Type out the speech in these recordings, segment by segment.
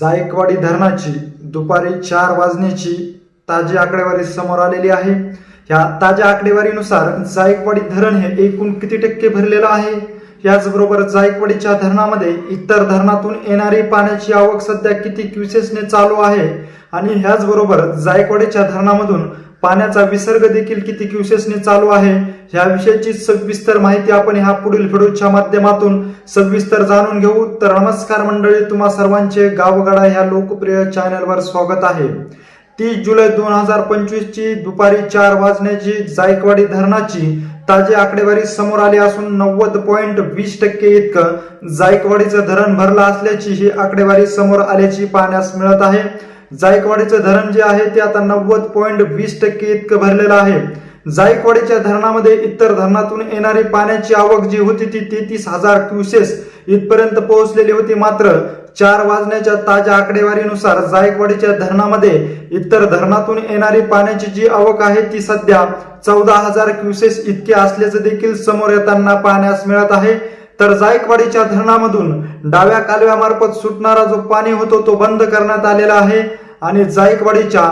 जायकवाडी धरणाची दुपारी चार वाजण्याची ताजी आकडेवारी समोर आलेली आहे. या ताज्या आकडेवारीनुसार जायकवाडी धरण हे एकूण किती टक्के भरलेलं आहे? याचबरोबर जायकवाडीच्या धरणामध्ये इतर धरणातून येणारी पाण्याची आवक सध्या किती क्युसेसने चालू आहे? आणि ह्याचबरोबर जायकवाडीच्या धरणामधून पाण्याचा विसर्ग देखील किती क्युसेसने चालू आहे याविषयीची सविस्तर माहिती आपण ह्या पुढील व्हिडिओच्या माध्यमातून सविस्तर जाणून घेऊ. तर नमस्कार मंडळी तुम्हा सर्वांचे गावगडा ह्या लोकप्रिय चॅनलवर स्वागत आहे. तीस जुलै दोन हजार पंचवीसची दुपारी चार वाजण्याची जायकवाडी धरणाची ताजी आकडेवारी समोर आली असून नव्वद पॉईंट वीस टक्के इतकं जायकवाडीचं धरण भरलं असल्याची ही आकडेवारी समोर आल्याची पाहण्यास मिळत आहे. जायकवाडीचं धरण जे आहे ते आता नव्वद पॉईंट वीस टक्के इतकं भरलेलं आहे. जायकवाडीच्या धरणामध्ये इतर धरणातून येणारी पाण्याची आवक जी होती ती तेहतीस हजार क्युसेस इथपर्यंत पोहोचलेली होती. मात्र चार वाजण्याच्या ताज्या आकडेवारीनुसार जायकवाडीच्या धरणामध्ये इतर धरणातून येणारी पाण्याची जी आवक आहे ती सध्या चौदा हजार क्युसेस इतकी असल्याचं देखील समोर येताना पाहण्यास मिळत आहे. तर जायकवाडीच्या धरणामधून डाव्या कालव्यामार्फत सुटणारा जो पाणी होतो तो बंद करण्यात आलेला आहे. आणि जायकवाडीच्या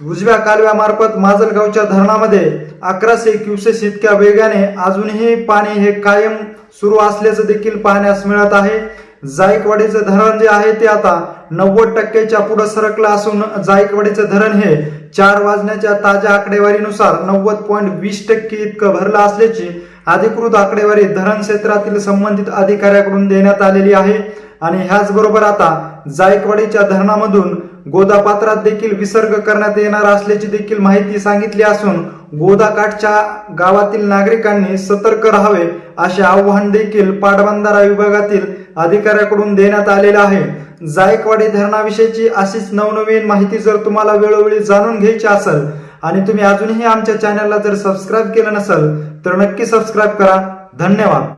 उजव्या कालव्यामार्फत माजलगावच्या धरणामध्ये अकराशे क्युसेस इतक्या वेगाने अजूनही पाणी हे कायम सुरू असल्याचं देखील पाहण्यास मिळत आहे. जायकवाडीचं धरण जे आहे ते आता नव्वद टक्क्याच्या पुढे सरकलं असून जायकवाडीचं धरण हे चार वाजण्याच्या ताज्या आकडेवारीनुसार नव्वद पॉईंट वीस टक्के इतकं भरलं असल्याची अधिकृत आकडेवारी धरण क्षेत्रातील संबंधित अधिकाऱ्याकडून देण्यात आलेली आहे. आणि ह्याचबरोबर आता जायकवाडीच्या धरणामधून गोदापात्रात देखील विसर्ग करण्यात येणार असल्याची देखील माहिती सांगितली असून गोदाकाठच्या गावातील नागरिकांनी सतर्क राहावे असे आव्हान देखील पाटबंधारा विभागातील अधिकाऱ्याकडून देण्यात आलेलं आहे. जायकवाडी धरणाविषयीची अशीच नवनवीन माहिती जर तुम्हाला वेळोवेळी जाणून घ्यायची असेल आणि तुम्ही अजूनही आमच्या चॅनलला जर सबस्क्राईब केलं नसेल तर नक्की सबस्क्राईब करा. धन्यवाद.